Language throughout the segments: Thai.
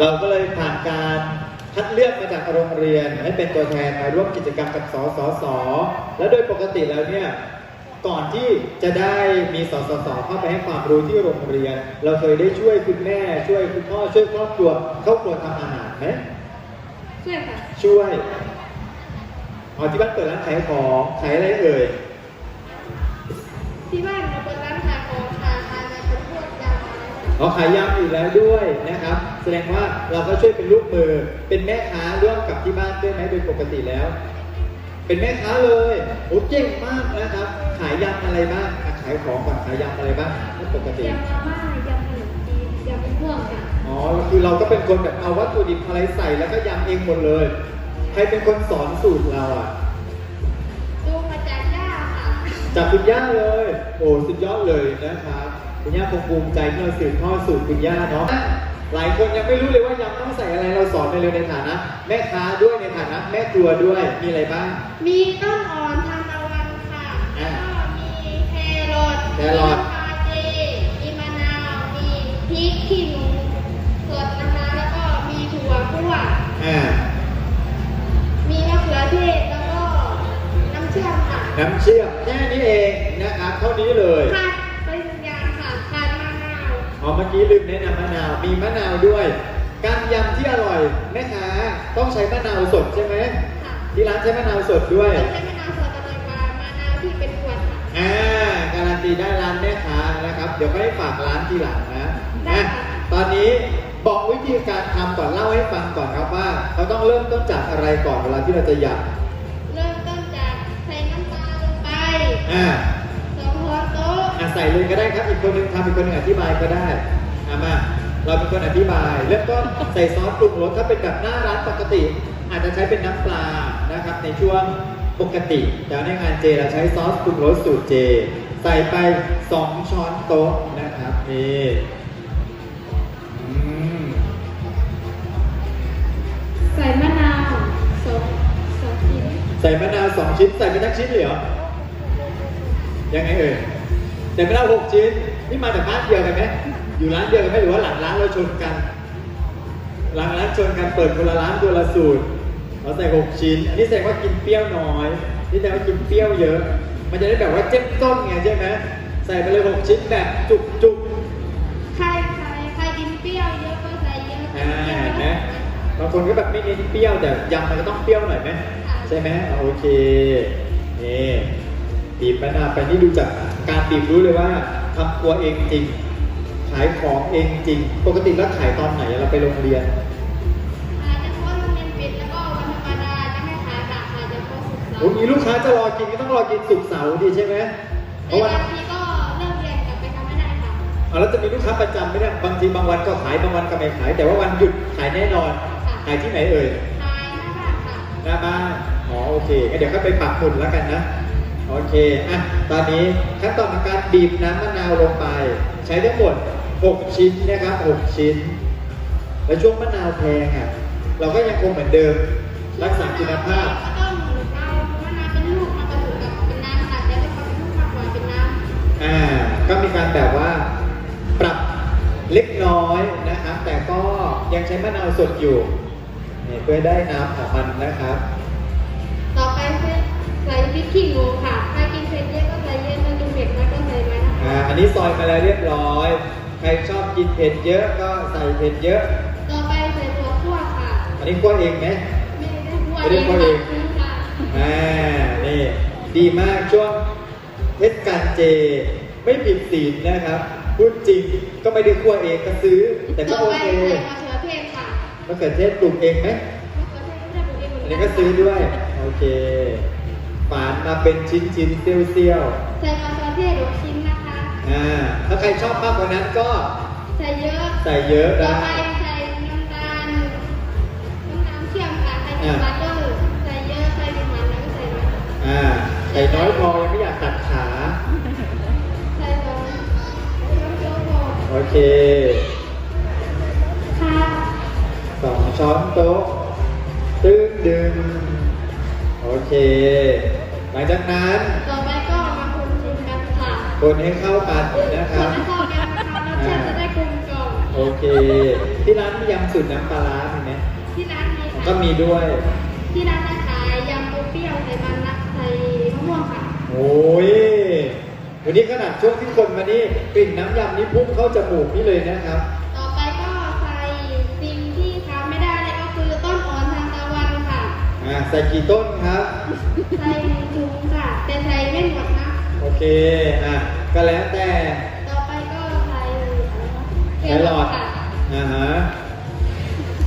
เราก็เลยผ่านการคัดเลือกมาจากโรงเรียนให้เป็นตัวแทนมาร่วมกิจกรรมกับสสส แล้วโดยปกติแล้วเนี่ยก่อนที่จะได้มีสสสเข้าไปให้ความรู้ที่โรงเรียน เราเคยได้ช่วยคุณแม่ช่วยคุณพ่อช่วยครอบครัวครอบครัวทำอาหารไหมช่วยค่ะช่วยอ๋อที่บ้านเปิดร้านขายของขายอะไรเอ่ยำอะไรอ๋อขายยำอยู่แล้วด้วยนะครับ แสดงว่าเราก็ช่วยเป็นลูกมือ เป็นแม่ค้าร่วมกับที่บ้านด้วยไหมโดยปกติแล้ว เป็นแม่ค้าเลยโอ้เก่งมากนะครับ ขายยำอะไรบ้างอะขายของก่อนขายยำอะไรบ้างปกติ ยำมาม่ายำขนมจีนยำเป็นพวกค่ะอ๋อ คือเราก็เป็นคนแบบเอาวัตถุดิบอะไรใส่แล้วก็ยำเองหมดเลย ใครเป็นคนสอนสูตรเราอะดูมาจากย่าค่ะ จากคุณย่าเลย โอ้สุดยอดเลยนะครับ คุณย่าคงภูมิใจที่เราสืบทอดสูตรคุณย่าเนาะ หลายคนยังไม่รู้เลยว่ายำต้องใส่อะไรเราสอนไปเลยในฐานะ แม่ค้าด้วยในฐานะ แม่ครัวด้วยมีอะไรบ้าง มีต้นอ่อนทานตะวันค่ะอ่าแล้วก็มีแครอทแครอท มีคาเจมีมะนาว มีพริกขี้หนูสดนะคะแล้วก็มีถั่วคั่ว อ่ามีมะเขือเทศแล้วก็น้ำเชื่อมค่ะน้ำเชื่อมแค่นี้เองนะครับเท่านี้เลยขาด อ๋อเมื่อกี้ลืมแนะนำมะนาว มีมะนาวด้วย การยำที่อร่อยแม่ค้าต้องใช้มะนาวสดใช่ไหมค่ะที่ร้านใช้มะนาวสดด้วย ต้องใช้มะนาวสดอร่อยกว่ามะนาวที่เป็นขวดค่ะ อ่าการันตีได้ร้านแม่ค้านะครับ เดี๋ยวค่อยฝากร้านทีหลังนะได้อะค่ะตอนนี้บอกวิธีการทำก่อนเล่าให้ฟังก่อนครับว่าเราต้องเริ่มต้นจากอะไรก่อนเวลาที่เราจะยเริ่มต้นจากใส่น้ำตาลลงไปำอ่า สองช้อนโต๊ะ อะ ใส่เลยก็ได้ครับอีกคนหนึงทำอีกคนหนึงอธิบายก็ได้อะมาเราเป็นคนอธิบายเริ่มต้นใส่ซอสปรุงรสถ้าเป็นแบบหน้าร้านปกติ อาจจะใช้เป็นน้ำปลานะครับในช่วงปกติ แต่ในงานเจเราใช้ซอสปรุงรสสูตรเจ ใส่ไปสองช้อนโต๊ะนะครับนี่อืมใส่มะนาวสองสองชิ้นใส่มะนาวสองชิ้นใส่ไปทั้งชิ้นเลยเหรอยังไงเอ่ย ใส่มะนาวหกชิ้นนี่มาจากร้านเดียวกันไหมอยู่ร้านเดียวกันไหมหรือว่าหลังร้านเราชนกันหลังร้านชนกันเปิดคนละร้านคนละสูตรเราใส่หกชิ้น อันนี้แสดงว่ากินเปรี้ยวน้อย นี่แสดงว่ากินเปรี้ยวเยอะ มันจะได้แบบว่าเจ็บต้นไงใช่ไหมใส่ไปเลยหกชิ้นแบบจุกจุกใครใครใครกินเปรี้ยวเยอะก็ใส่เยอะๆอ่าเห็นไหมบางคนก็แบบไม่เน้นเปรี้ยวแต่ยำมันก็ต้องเปรี้ยวหน่อยไหมใช่ไหมอะโอเคนี่บีบมะนาวไปนี่ดูจาก การบีบรู้เลยว่าทำครัวเองจริง ขายของเองจริง ปกติแล้วขายตอนไหนเราไปโรงเรียน ขายเฉพาะโรงเรียนปิดแล้วก็วันธรรมดาจะไม่ขายค่ะขายเฉพาะศุกร์เสาโอ้ร์มีลูกค้าจะรอกินก็ต้องรอกินสุกร์เสาร์ดีใช่ไหมเพแต่ราะว่าบางทีก็เลิกเรียนกลับไปทำไม่ได้ค่ะเอาแล้วจะมีลูกค้าประจำไหมเนี่ยบางทีบางวันก็ขายบางวันก็ไม่ขาย แต่ว่าวันหยุดขายแน่นอน ขายที่ไหนเอ่ย ขายหน้าบ้านค่ะ หน้าบ้านอ๋อโอเคงั้นเดี๋ยวก็ไปปักหมุดแล้วกันนะ โอเค อะ ตอนนี้ขั้นตอนของการบีบน้ำมะนาวลงไป ใช้ทั้งหมด 6 ชิ้นนะครับ 6 ชิ้น แล้วช่วงมะนาวแพงอะ เราก็ยังคงเหมือนเดิม รักษาคุณภาพก็ต้องเอามะนาวเป็นลูกมาผสมกับเป็นน้ำค่ะแต่ไม่ความเป็นลูกมากกว่าเป็นน้ำอ่า ก็มีการแบบว่าปรับเล็กน้อยนะครับ แต่ก็ยังใช้มะนาวสดอยู่ เพื่อได้น้ำของมันนะครับ คือใส่พริกขี้หนูค่ะถ้ากินเผ็ดเยอะก็ใส่เยอะถ้ากินเผ็ดน้อยก็ใส่น้อยนะคะอ่าอันนี้ซอยมาแล้วเรียบร้อย ใครชอบกินเผ็ดเยอะก็ใส่เผ็ดเยอะ ต่อไปใส่ถั่วคั่วค่ะ อันนี้คั่วเองไหมไม่ได้คั่วไม่ได้คั่วเองค่ะอ่านี่ดีมากช่วงเทศกาลเจ ไม่ผิดศีลนะครับพูดจริงก็ไม่ได้คั่วเองก็ซื้อ แต่ก็ต่อโอไปเคใส่มะเขือเทศค่ะมะเขือเทศปลูกเองไหมมะเขือเทศไม่ได้ปลูกเองเหมือัอนนนี้ก็ซื้อด้วย โอเค ฝานมาเป็นชิ้นชิ้นๆเซี่ยวเซี่ยวใส่มะเขือเทศหกชิ้นนะคะๆอ่าถ้าใครชอบมากกว่านั้นก็ใส่เยอะใส่เยอะต่อได้ไปใส่น้ำตาลน้ำตาลเชื่อมค่ะใส่น้ำตาลก็ใส่เยอะใส่หวานแล้วก็ใส่น้อยอ่าใส่น้อยพอยังไม่อยากตัดขาใส่สองช้อนโต๊ะพอโอเคค่ะสองช้อนโต๊ะตึ้งดึง โอเค หลังจากนั้นต่อไปก็มาคนชิมกันค่ะคนให้เข้ากันนะคครันบให้เข้ากันนะคะรสชาติจะได้กลมกล่อมโอเค ที่ร้านมียำสูตรน้ำปลาร้ามีไหมที่ร้านมีค่ะก็มีด้วย ที่ร้านจะขายยำปูเปรี้ยวใส่มันนะใส่มะม่วงค่ะ โอ้ย วันนี้ขนาดช่วงที่คนมานี่กลิ่นน้ำยำนี่พุ่งเข้าจมูกนี่เลยนะครับ ส่กี่ต้นครับ ใส่ถุงค่ะแต่ใส่ไม่หมดนะโอเค อะ ก็แล้วแต่ต่อไปก็ใส่แครอทค่ะอ่าฮะ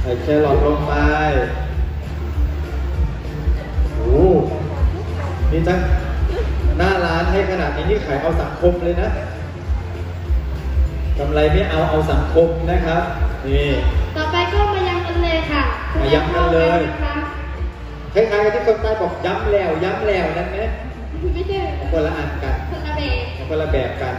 ใส่แครอทลงไปโอ้นี่ตั้งหน้าร้านให้ขนาดนี้นี่ขายเอาสังคมเลยนะกำไรไม่เอาเอาสังคมนะครับ นี่ ต่อไปก็มายำกันเลยค่ะมายำกันเลยนะคะ คล้ายๆกับที่คนใต้บอกย้ำแล้วย้ำแล้วนั่นไหมไม่ใช่คนละอันกันคนละแบบคนละแบบกัน